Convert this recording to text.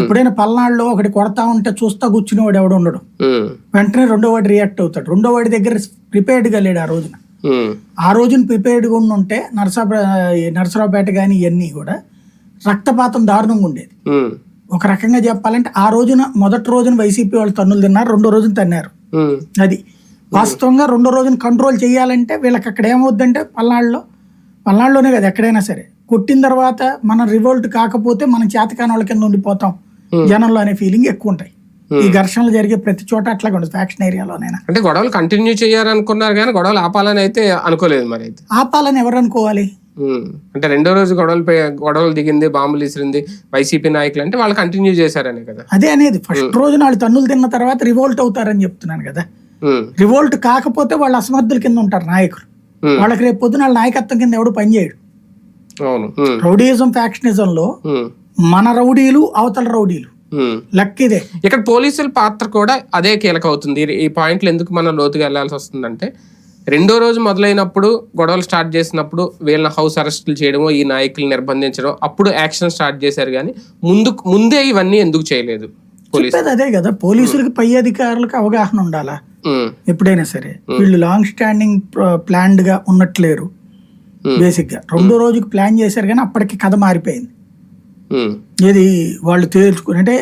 ఎప్పుడైనా పల్నాడులో ఒకటి కొడతా ఉంటే చూస్తా కూర్చునేవాడు ఎవడు ఉండడు. వెంటనే రెండో వాడు రియాక్ట్ అవుతాడు. రెండో వాడి దగ్గర ప్రిపేర్డ్గా లేడు ఆ రోజున. ఆ రోజున ప్రిపేర్డ్గా ఉండి ఉంటే నరసా నరసరావుపేట కానీ ఇవన్నీ కూడా రక్తపాతం దారుణంగా ఉండేది. ఒక రకంగా చెప్పాలంటే ఆ రోజున మొదటి రోజున వైసీపీ వాళ్ళు తన్నులు తిన్నారు రెండో రోజున తన్నారు. అది వాస్తవంగా రెండో రోజున కంట్రోల్ చేయాలంటే వీళ్ళకి అక్కడ ఏమవుద్దంటే పల్నాడులో పల్నాడులోనే కదా ఎక్కడైనా సరే కొట్టిన తర్వాత మనం రివోల్ట్ కాకపోతే మనం చేతకాని వాళ్ళ కింద ఉండిపోతాం. జనంలో అనే ఫీలింగ్ ఎక్కువ ఉంటాయి. ఈ ఘర్షణలు జరిగే ప్రతి చోట అట్లాగే ఉంటుంది ఫ్యాక్షన్ ఏరియాలోనైనా అంటే గొడవలు కంటిన్యూ చేయాలనుకున్నారు కానీ గొడవలు ఆపాలని అయితే అనుకోలేదు మరి అయితే. ఆపాలని ఎవరు అనుకోవాలి? ఉమ్, అంటే రెండో రోజు గొడవలు గొడవలు దిగింది బాంబులు ఇసిరింది వైసీపీ నాయకులు అంటే వాళ్ళు కంటిన్యూ చేశారనే కదా. అదే అనేది ఫస్ట్ రోజున వాళ్ళు తన్నులు తిన్న తర్వాత రివోల్ట్ అవుతారని చెప్తున్నాను కదా. రివోల్ట్ కాకపోతే వాళ్ళు అసమర్థుల కింద ఉంటారు నాయకులు. Hmm. వాళ్ళకి రేపు పొద్దున వాళ్ళ నాయకత్వం కింద ఎవడు పనిచేయడు రౌడీయిజం ఫ్యాక్షనిజంలో ఉమ్, మన రౌడీలు అవతల రౌడీలు. లక్ ఇదే ఇక్కడ పోలీసుల పాత్ర కూడా అదే కీలక అవుతుంది ఈ- పాయింట్లు ఎందుకు మనం లోతుగా వెళ్ళాల్సి వస్తుందంటే రెండో రోజు మొదలైనప్పుడు గొడవలు స్టార్ట్ చేసినప్పుడు వీళ్ళని హౌస్ అరెస్టులు చేయడమో ఈ నాయకులు నిర్బంధించడం అప్పుడు యాక్షన్ స్టార్ట్ చేశారు కానీ ముందు ముందే ఇవన్నీ ఎందుకు చేయలేదు అదే కదా పోలీసులకి పై అధికారులకు అవగాహన ఉండాలా? ఎప్పుడైనా సరే. వీళ్ళు లాంగ్ స్టాండింగ్ ప్లాన్డ్గా ఉన్నట్లేరు. Hmm. బేసిక్గా. రెండో రోజుకి ప్లాన్ చేశారు కానీ అప్పటికి కథ మారిపోయింది. ఉమ్, ఇది వాళ్ళు తేల్చుకుని అంటే